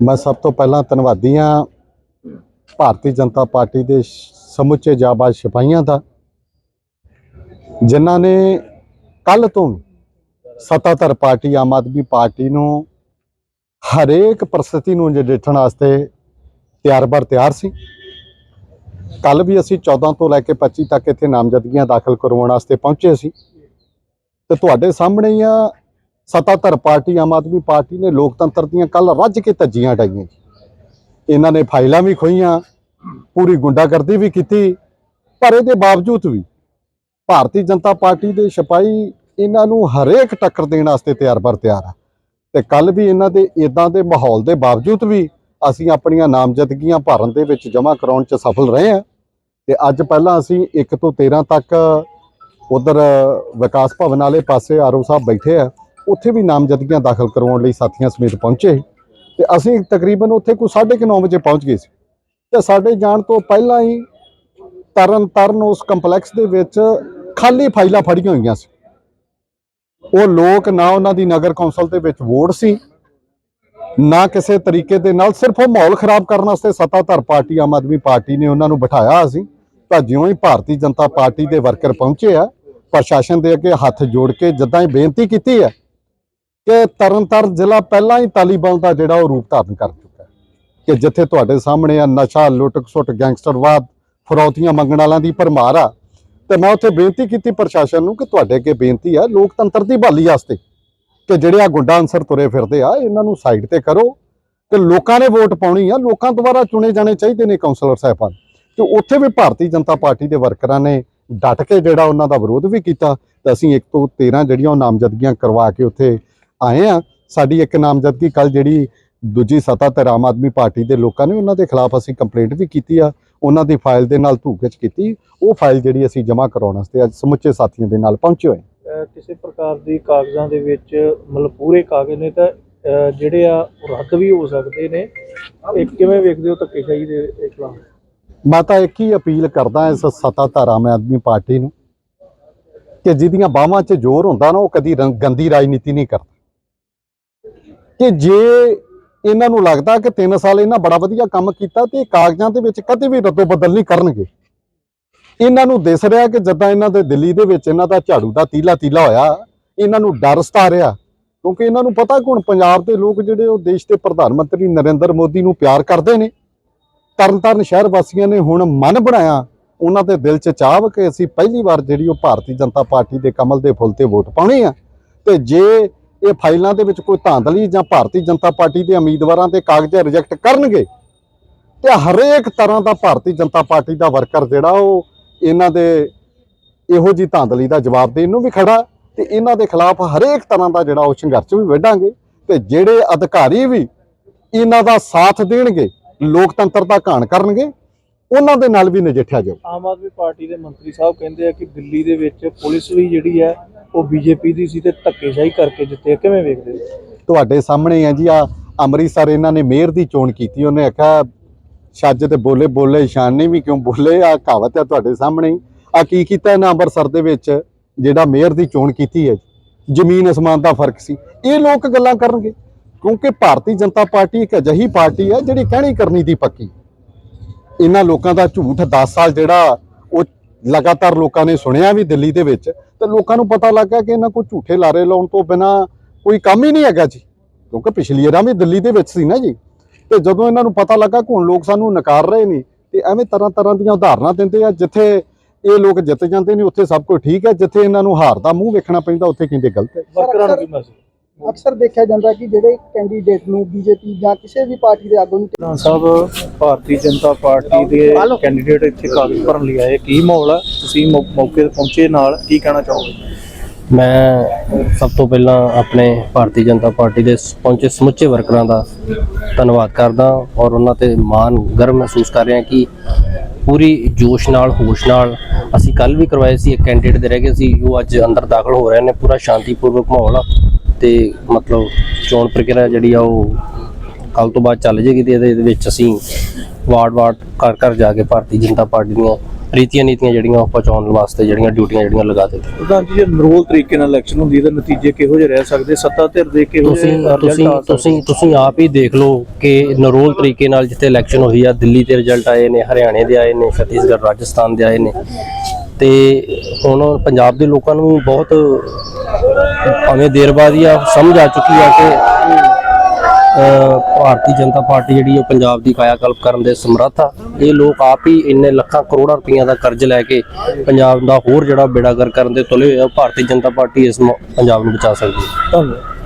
ਮੈਂ ਸਭ ਤੋਂ ਪਹਿਲਾਂ ਧੰਨਵਾਦੀ ਹਾਂ ਭਾਰਤੀ ਜਨਤਾ ਪਾਰਟੀ ਦੇ ਸਮੁੱਚੇ ਜਾਬਾਜ਼ ਸਿਪਾਹੀਆਂ ਦਾ, ਜਿਨ੍ਹਾਂ ਨੇ ਕੱਲ ਤੋਂ ਸੱਤਾਧਰ ਪਾਰਟੀ, ਆਮ ਆਦਮੀ ਪਾਰਟੀ ਨੂੰ ਹਰੇਕ ਪ੍ਰਸਥਿਤੀ ਨੂੰ ਨਜਿੱਠਣ ਵਾਸਤੇ ਤਿਆਰ-ਬਰ ਤਿਆਰ ਸੀ। ਕੱਲ ਵੀ ਅਸੀਂ 14 ਤੋਂ ਲੈ ਕੇ 25 ਤੱਕ ਇੱਥੇ ਨਾਮਜ਼ਦਗੀਆਂ ਦਾਖਲ ਕਰਵਾਉਣ ਵਾਸਤੇ ਪਹੁੰਚੇ ਸੀ। ਤੇ ਤੁਹਾਡੇ ਸਾਹਮਣੇ ਆ ਸੱਤਾਧਰ ਪਾਰਟੀ, ਆਮ ਆਦਮੀ ਪਾਰਟੀ ਨੇ ਲੋਕਤੰਤਰ ਦੀਆਂ ਕੱਲ ਰੱਜ ਕੇ ਧੱਜੀਆਂ ਡਾਈਆਂ ਜੀ। ਇਹਨਾਂ ਨੇ ਫਾਈਲਾਂ ਵੀ ਖੋਈਆਂ ਪੂਰੀ ਗੁੰਡਾਗਰਦੀ ਵੀ ਕੀਤੀ, ਪਰ ਇਹਦੇ ਬਾਵਜੂਦ ਵੀ ਭਾਰਤੀ ਜਨਤਾ ਪਾਰਟੀ ਦੇ ਸਿਪਾਹੀ ਇਹਨਾਂ ਨੂੰ ਹਰੇਕ ਟੱਕਰ ਦੇਣ ਵਾਸਤੇ ਤਿਆਰ ਬਰ ਤਿਆਰ ਆ। ਤੇ ਕੱਲ ਵੀ ਇਹਨਾਂ ਦੇ ਇਦਾਂ ਦੇ ਮਾਹੌਲ ਦੇ ਬਾਵਜੂਦ ਵੀ ਅਸੀਂ ਆਪਣੀਆਂ ਨਾਮਜ਼ਦਗੀਆਂ ਭਰਨ ਦੇ ਵਿੱਚ ਜਮ੍ਹਾਂ ਕਰਾਉਣ 'ਚ ਸਫਲ ਰਹੇ ਹਾਂ। ਤੇ ਅੱਜ ਪਹਿਲਾਂ ਅਸੀਂ 1 ਤੋਂ 13 ਤੱਕ ਉਧਰ ਵਿਕਾਸ ਭਵਨ ਵਾਲੇ ਪਾਸੇ ਆਰਓ ਸਾਹਿਬ ਬੈਠੇ ਆ। ਉੱਥੇ ਵੀ ਨਾਮਜ਼ਦਗੀਆਂ ਦਾਖਲ ਕਰਵਾਉਣ ਲਈ ਸਾਥੀਆਂ ਸਮੇਤ ਪਹੁੰਚੇ ਤੇ ਅਸੀਂ ਤਕਰੀਬਨ ਉੱਥੇ ਕੋਈ 9:30 ਵਜੇ ਪਹੁੰਚ ਗਏ ਸੀ। ਤੇ ਸਾਡੇ ਜਾਣ ਤੋਂ ਪਹਿਲਾਂ ਹੀ ਤਰਨ ਤਰਨ ਉਸ ਕੰਪਲੈਕਸ ਦੇ ਵਿੱਚ ਖਾਲੀ ਫਾਈਲਾਂ ਫੜੀਆਂ ਹੋਈਆਂ ਸੀ। ਉਹ ਲੋਕ ਨਾ ਉਹਨਾਂ ਦੀ ਨਗਰ ਕੌਂਸਲ ਦੇ ਵਿੱਚ ਵੋਟ ਸੀ, ਨਾ ਕਿਸੇ ਤਰੀਕੇ ਦੇ ਨਾਲ ਸਿਰਫ ਉਹ ਮਾਹੌਲ ਖਰਾਬ ਕਰਨ ਵਾਸਤੇ ਸੱਤਾਧਾਰ ਪਾਰਟੀ, ਆਮ ਆਦਮੀ ਪਾਰਟੀ ਨੇ ਉਹਨਾਂ ਨੂੰ ਬਿਠਾਇਆ ਸੀ। ਤਾਂ ਜਿਉਂ ਹੀ ਭਾਰਤੀ ਜਨਤਾ ਪਾਰਟੀ ਦੇ ਵਰਕਰ ਪਹੁੰਚੇ ਆ, ਪ੍ਰਸ਼ਾਸਨ ਦੇ ਅੱਗੇ ਹੱਥ ਜੋੜ ਕੇ ਜਿੱਦਾਂ ਹੀ ਬੇਨਤੀ ਕੀਤੀ ਹੈ ਕਿ ਤਰਨਤਾਰਨ ਜ਼ਿਲ੍ਹਾ ਪਹਿਲਾਂ ਹੀ ਤਾਲੀਬਾਨ ਦਾ ਜਿਹੜਾ ਉਹ ਰੂਪ ਧਾਰਨ ਕਰ ਚੁੱਕਾ ਹੈ ਕਿ ਜਿੱਥੇ ਤੁਹਾਡੇ ਸਾਹਮਣੇ ਆ ਨਸ਼ਾ ਲੁੱਟ ਖਸੁੱਟ ਗੈਂਗਸਟਰਵਾਦ, ਫਰੌਤੀਆਂ ਮੰਗਣ ਵਾਲਿਆਂ ਦੀ ਭਰਮਾਰ ਆ। ਤੇ ਮੈਂ ਉੱਥੇ ਬੇਨਤੀ ਕੀਤੀ ਪ੍ਰਸ਼ਾਸਨ ਨੂੰ ਕਿ ਤੁਹਾਡੇ ਅੱਗੇ ਬੇਨਤੀ ਆ, ਲੋਕਤੰਤਰ ਦੀ ਬਹਾਲੀ ਵਾਸਤੇ ਕਿ ਜਿਹੜੇ ਆ ਗੁੰਡਾ ਅੰਸਰ ਤੁਰੇ ਫਿਰਦੇ ਆ, ਇਹਨਾਂ ਨੂੰ ਸਾਈਡ ਤੇ ਕਰੋ ਕਿ ਲੋਕਾਂ ਨੇ ਵੋਟ ਪਾਉਣੀ ਆ, ਲੋਕਾਂ ਦੁਆਰਾ ਚੁਣੇ ਜਾਣੇ ਚਾਹੀਦੇ ਨੇ ਕਾਉਂਸਲਰ ਸਾਹਿਬਾਨ। ਤੇ ਉੱਥੇ ਵੀ ਭਾਰਤੀ ਜਨਤਾ ਪਾਰਟੀ ਦੇ ਵਰਕਰਾਂ ਨੇ ਡਟ ਕੇ ਜਿਹੜਾ ਉਹਨਾਂ ਦਾ ਵਿਰੋਧ ਵੀ ਕੀਤਾ ਤੇ ਅਸੀਂ ਇੱਕ ਤੋਂ 13 ਜਿਹੜੀਆਂ ਉਹ ਨਾਮਜ਼ਦਗੀਆਂ ਕਰਵਾ ਕੇ ਉੱਥੇ ਆਏ ਆ। ਸਾਡੀ ਇੱਕ ਨਾਮਜ਼ਦਗੀ ਕੱਲ ਜਿਹੜੀ ਦੂਜੀ ਸੱਤਾ ਤੇ ਆਮ ਆਦਮੀ ਪਾਰਟੀ ਦੇ ਲੋਕਾਂ ਨੇ ਉਹਨਾਂ ਦੇ ਖਿਲਾਫ ਅਸੀਂ ਕੰਪਲੇਂਟ ਵੀ ਕੀਤੀ ਆ। ਉਹਨਾਂ ਦੀ ਫਾਈਲ ਦੇ ਨਾਲ ਧੂਕਚ ਕੀਤੀ। ਉਹ ਫਾਈਲ ਜਿਹੜੀ ਅਸੀਂ ਜਮ੍ਹਾਂ ਕਰਾਉਣ ਵਾਸਤੇ ਅੱਜ ਸਮੁੱਚੇ ਸਾਥੀਆਂ ਦੇ ਨਾਲ ਪਹੁੰਚੇ ਹੋਏ ਕਿਸੇ ਪ੍ਰਕਾਰ ਦੀ ਕਾਗਜ਼ਾਂ ਦੇ ਵਿੱਚ ਮਤਲਬ ਪੂਰੇ ਕਾਗਜ਼ ਨੇ ਤਾਂ ਜਿਹੜੇ ਆ ਰੱਦ ਵੀ ਹੋ ਸਕਦੇ ਨੇ। ਇਹ ਕਿਵੇਂ ਵੇਖਦੇ ਹੋ ਧੱਕੇਸ਼ਾਹੀ ਦੇ ਖਿਲਾਫ? ਮੈਂ ਤਾਂ ਇੱਕ ਹੀ ਅਪੀਲ ਕਰਦਾ ਇਸ ਸੱਤਾਧਾਰ ਆਮ ਆਦਮੀ ਪਾਰਟੀ ਨੂੰ ਕਿ ਜਿਹਦੀਆਂ ਬਾਹਾਂ 'ਚ ਜ਼ੋਰ ਹੁੰਦਾ ਨਾ ਉਹ ਕਦੀ ਗੰਦੀ ਰਾਜਨੀਤੀ ਨਹੀਂ ਕਰਦਾ। ਕਿ ਜੇ ਇਹਨਾਂ ਨੂੰ ਲੱਗਦਾ ਕਿ 3 ਸਾਲ ਇਹਨਾਂ ਬੜਾ ਵਧੀਆ ਕੰਮ ਕੀਤਾ ਤੇ ਇਹ ਕਾਗਜ਼ਾਂ ਦੇ ਵਿੱਚ ਕਦੇ ਵੀ ਰੱਦੋ ਬਦਲ ਨਹੀਂ ਕਰਨਗੇ। ਇਹਨਾਂ ਨੂੰ ਦਿਸ ਰਿਹਾ ਕਿ ਜਦਾਂ ਇਹਨਾਂ ਦੇ ਦਿੱਲੀ ਦੇ ਵਿੱਚ ਇਹਨਾਂ ਦਾ ਝਾੜੂ ਦਾ ਤੀਲਾ ਤੀਲਾ ਹੋਇਆ, ਇਹਨਾਂ ਨੂੰ ਡਰ ਸਤਾ ਰਿਹਾ, ਕਿਉਂਕਿ ਇਹਨਾਂ ਨੂੰ ਪਤਾ ਕਿ ਹੁਣ ਪੰਜਾਬ ਦੇ ਲੋਕ ਜਿਹੜੇ ਉਹ ਦੇਸ਼ ਦੇ ਪ੍ਰਧਾਨ ਮੰਤਰੀ ਨਰਿੰਦਰ ਮੋਦੀ ਨੂੰ ਪਿਆਰ ਕਰਦੇ ਨੇ। ਤਰਨਤਾਰਨ ਸ਼ਹਿਰ ਵਾਸੀਆਂ ਨੇ ਹੁਣ ਮਨ ਬਣਾਇਆ, ਉਹਨਾਂ ਦੇ ਦਿਲ 'ਚ ਚਾਹ ਕਿ ਅਸੀਂ ਪਹਿਲੀ ਵਾਰ ਜਿਹੜੀ ਉਹ ਭਾਰਤੀ ਜਨਤਾ ਪਾਰਟੀ ਦੇ ਕਮਲ ਦੇ ਫੁੱਲ ਤੇ ਵੋਟ ਪਾਉਣੀ ਆ। ਤੇ ਜੇ ਇਹ ਫਾਈਲਾਂ ਦੇ ਵਿੱਚ ਕੋਈ ਧਾਂਦਲੀ ਜਾਂ ਭਾਰਤੀ ਜਨਤਾ ਪਾਰਟੀ ਦੇ ਉਮੀਦਵਾਰਾਂ ਦੇ ਕਾਗਜ਼ ਰਿਜੈਕਟ ਕਰਨਗੇ? ਤੇ ਹਰੇਕ ਤਰ੍ਹਾਂ ਦਾ ਭਾਰਤੀ ਜਨਤਾ ਪਾਰਟੀ ਦਾ ਵਰਕਰ ਜਿਹੜਾ ਉਹ ਇਹਨਾਂ ਦੇ ਇਹੋ ਜੀ ਧਾਂਦਲੀ ਦਾ ਜਵਾਬ ਦੇਣ ਨੂੰ ਵੀ ਖੜਾ ਤੇ ਇਹਨਾਂ ਦੇ ਖਿਲਾਫ ਹਰੇਕ ਤਰ੍ਹਾਂ ਦਾ ਜਿਹੜਾ ਉਹ ਸੰਘਰਸ਼ ਵੀ ਵਿੱਢਾਂਗੇ ਤੇ ਜਿਹੜੇ ਅਧਿਕਾਰੀ ਵੀ ਇਹਨਾਂ ਦਾ ਸਾਥ ਦੇਣਗੇ, ਲੋਕਤੰਤਰ ਦਾ ਘਾਣ ਕਰਨਗੇ, ਉਹਨਾਂ ਦੇ ਨਾਲ ਵੀ ਨਜਿੱਠਿਆ ਜਾਊ। ਆਮ ਆਦਮੀ ਪਾਰਟੀ ਦੇ ਮੰਤਰੀ ਸਾਹਿਬ ਕਹਿੰਦੇ ਆ ਕਿ ਦਿੱਲੀ ਦੇ ਵਿੱਚ ਪੁਲਿਸ ਵੀ ਜਿਹੜੀ ਹੈ ਉਹ ਬੀਜੇਪੀ ਦੀ ਸੀ ਤੇ ਧੱਕੇਸ਼ਾਹੀ ਕਰਕੇ ਜਿੱਤੇ ਕਿਵੇਂ ਵੇਖਦੇ ਹੋ? ਤੁਹਾਡੇ ਸਾਹਮਣੇ ਹੈ ਜੀ, ਆ ਅੰਮ੍ਰਿਤਸਰ ਇਹਨਾਂ ਨੇ ਮੇਅਰ ਦੀ ਚੋਣ ਕੀਤੀ, ਉਹਨੇ ਆਖਿਆ, ਛੱਜ ਤੇ ਬੋਲੇ ਬੋਲੇ ਸ਼ਾਨੀ ਵੀ ਕਿਉਂ ਬੋਲੇ? ਆ ਕਹਾਵਤ ਹੈ ਤੁਹਾਡੇ ਸਾਹਮਣੇ ਆ ਕੀ ਕੀਤਾ ਇਹਨਾਂ ਅੰਮ੍ਰਿਤਸਰ ਦੇ ਵਿੱਚ, ਜਿਹੜਾ ਮੇਅਰ ਦੀ ਚੋਣ ਕੀਤੀ ਹੈ? ਜ਼ਮੀਨ ਅਸਮਾਨ ਦਾ ਫ਼ਰਕ ਸੀ। ਇਹ ਲੋਕ ਗੱਲਾਂ ਕਰਨਗੇ, ਕਿਉਂਕਿ ਭਾਰਤੀ ਜਨਤਾ ਪਾਰਟੀ ਇੱਕ ਅਜਿਹੀ ਪਾਰਟੀ ਹੈ ਜਿਹੜੀ ਕਹਿਣੀ ਕਰਨੀ ਦੀ ਪੱਕੀ ਇਹਨਾਂ ਲੋਕਾਂ ਦਾ ਝੂਠ 10 ਸਾਲ ਜਿਹੜਾ ਉਹ ਲਗਾਤਾਰ ਲੋਕਾਂ ਨੇ ਸੁਣਿਆ ਵੀ ਦਿੱਲੀ ਦੇ ਵਿੱਚ ਤੇ ਲੋਕਾਂ ਨੂੰ ਪਤਾ ਲੱਗਾ ਕਿ ਇਹਨਾਂ ਕੋਲ ਝੂਠੇ ਲਾਰੇ ਲਾਉਣ ਤੋਂ ਬਿਨਾ ਕੋਈ ਕੰਮ ਹੀ ਨਹੀਂ ਹੈਗਾ ਜੀ। ਕਿਉਂਕਿ ਪਿਛਲੀ ਵਾਰਾਂ ਵੀ ਦਿੱਲੀ ਦੇ ਵਿੱਚ ਸੀ ਨਾ ਜੀ। ਤੇ ਜਦੋਂ ਇਹਨਾਂ ਨੂੰ ਪਤਾ ਲੱਗਾ ਕਿ ਹੁਣ ਲੋਕ ਸਾਨੂੰ ਨਕਾਰ ਰਹੇ ਨੇ, ਤੇ ਐਵੇਂ ਤਰ੍ਹਾਂ ਤਰ੍ਹਾਂ ਦੀਆਂ ਉਦਾਹਰਨਾਂ ਦਿੰਦੇ ਆ, ਜਿੱਥੇ ਇਹ ਲੋਕ ਜਿੱਤ ਜਾਂਦੇ ਨੇ, ਉੱਥੇ ਸਭ ਕੁਝ ਠੀਕ ਹੈ। ਜਿੱਥੇ ਇਹਨਾਂ ਨੂੰ ਹਾਰ ਦਾ ਮੂੰਹ ਵੇਖਣਾ ਪੈਂਦਾ, ਉੱਥੇ ਕਹਿੰਦੇ ਗਲਤ ਹੈ। ਵਰਕਰਾਂ ਨੂੰ ਕੀ ਮੈਸੇਜ? ਅਕਸਰ ਦੇਖਿਆ ਜਾਂਦਾ ਕਿ ਜਿਹੜੇ ਕੈਂਡੀਡੇਟ ਨੂੰ ਬੀਜੇਪੀ ਜਾਂ ਕਿਸੇ ਵੀ ਪਾਰਟੀ ਦੇ ਆਗੂ ਨੂੰ ਸਾਹਿਬ ਭਾਰਤੀ ਜਨਤਾ ਪਾਰਟੀ ਦੇ ਕੈਂਡੀਡੇਟ ਇੱਥੇ ਕਾਗਜ਼ ਭਰਨ ਲਈ ਆਏ ਕੀ ਮਾਹੌਲ ਹੈ ਤੁਸੀਂ ਮੌਕੇ ਤੇ ਪਹੁੰਚੇ ਨਾਲ ਕੀ ਕਹਿਣਾ ਚਾਹੋਗੇ? ਮੈਂ ਸਭ ਤੋਂ ਪਹਿਲਾਂ ਆਪਣੇ ਭਾਰਤੀ ਜਨਤਾ ਪਾਰਟੀ ਦੇ ਪਹੁੰਚੇ ਸਮੁੱਚੇ ਵਰਕਰਾਂ ਦਾ ਧੰਨਵਾਦ ਕਰਦਾ ਔਰ ਉਹਨਾਂ ਤੇ ਮਾਣ ਗਰਵ ਮਹਿਸੂਸ ਕਰ ਰਿਹਾ ਕਿ ਪੂਰੀ ਜੋਸ਼ ਨਾਲ ਹੋਸ਼ ਨਾਲ ਅਸੀਂ ਕੱਲ ਵੀ ਕਰਵਾਏ ਸੀ ਇੱਕ ਕੈਂਡੀਡੇਟ ਦੇ ਰਹਿ ਗਏ ਸੀ ਉਹ ਅੱਜ ਅੰਦਰ ਦਾਖਲ ਹੋ ਰਹੇ ਨੇ। ਪੂਰਾ ਸ਼ਾਂਤੀਪੂਰਵਕ ਮਾਹੌਲ ਆ। ਤੇ ਮਤਲਬ ਚੋਣ ਪ੍ਰਕਿਰਿਆ ਜਿਹੜੀ ਆ ਉਹ ਕੱਲ ਤੋਂ ਬਾਅਦ ਚੱਲ ਜੇਗੀ ਤੇ ਇਹਦੇ ਵਿੱਚ ਅਸੀਂ ਵਾਰਡ ਵਾਰਡ ਘਰ ਘਰ ਜਾ ਕੇ ਭਾਰਤੀ ਜਨਤਾ ਪਾਰਟੀ ਦੀਆਂ ਰੀਤੀਆਂ ਨੀਤੀਆਂ ਜਿਹੜੀਆਂ ਉਹ ਪਹੁੰਚਾਉਣ ਵਾਸਤੇ ਜਿਹੜੀਆਂ ਡਿਊਟੀਆਂ ਜਿਹੜੀਆਂ ਲਗਾ ਦਿੱਤੀਆਂ। ਪ੍ਰਧਾਨ ਜੀ ਜੇ ਨਰੋਲ ਤਰੀਕੇ ਨਾਲ ਇਲੈਕਸ਼ਨ ਹੁੰਦੀ ਤਾਂ ਨਤੀਜੇ ਕਿਹੋ ਜਿਹੇ ਰਹਿ ਸਕਦੇ? ਸੱਤਾ ਧਿਰ ਦੇ ਕਿਹੋ ਜਿਹੇ ਤੁਸੀਂ ਤੁਸੀਂ? ਤੁਸੀਂ ਆਪ ਹੀ ਦੇਖ ਲਓ ਕਿ ਨਰੋਲ ਤਰੀਕੇ ਨਾਲ ਜਿੱਥੇ ਇਲੈਕਸ਼ਨ ਹੋਈ ਆ ਦਿੱਲੀ ਦੇ ਰਿਜ਼ਲਟ ਆਏ ਨੇ ਹਰਿਆਣੇ ਦੇ ਆਏ ਨੇ ਛੱਤੀਸਗੜ੍ਹ ਰਾਜਸਥਾਨ ਦੇ ਆਏ ਨੇ। ਤੇ ਹੁਣ ਪੰਜਾਬ ਦੇ ਲੋਕਾਂ ਨੂੰ ਬਹੁਤ ਭਾਵੇਂ ਦੇਰ ਬਾਅਦ ਹੀ ਆ ਸਮਝ ਆ ਚੁੱਕੀ ਆ ਕਿ ਅਹ, ਭਾਰਤੀ ਜਨਤਾ ਪਾਰਟੀ ਜਿਹੜੀ ਉਹ ਪੰਜਾਬ ਦੀ ਕਾਇਆਕਲਪ ਕਰਨ ਦੇ ਸਮਰੱਥ ਆ। ਇਹ ਲੋਕ ਆਪ ਹੀ ਇੰਨੇ ਲੱਖਾਂ ਕਰੋੜਾਂ ਰੁਪਈਆ ਦਾ ਕਰਜ਼ ਲੈ ਕੇ ਪੰਜਾਬ ਦਾ ਹੋਰ ਜਿਹੜਾ ਬੇੜਾਗਰ ਕਰਨ ਦੇ ਤੁਲੇ ਹੋਏ ਆ ਭਾਰਤੀ ਜਨਤਾ ਪਾਰਟੀ ਇਸ ਪੰਜਾਬ ਨੂੰ ਬਚਾ ਸਕਦੀ ਹੈ। ਧੰਨਵਾਦ।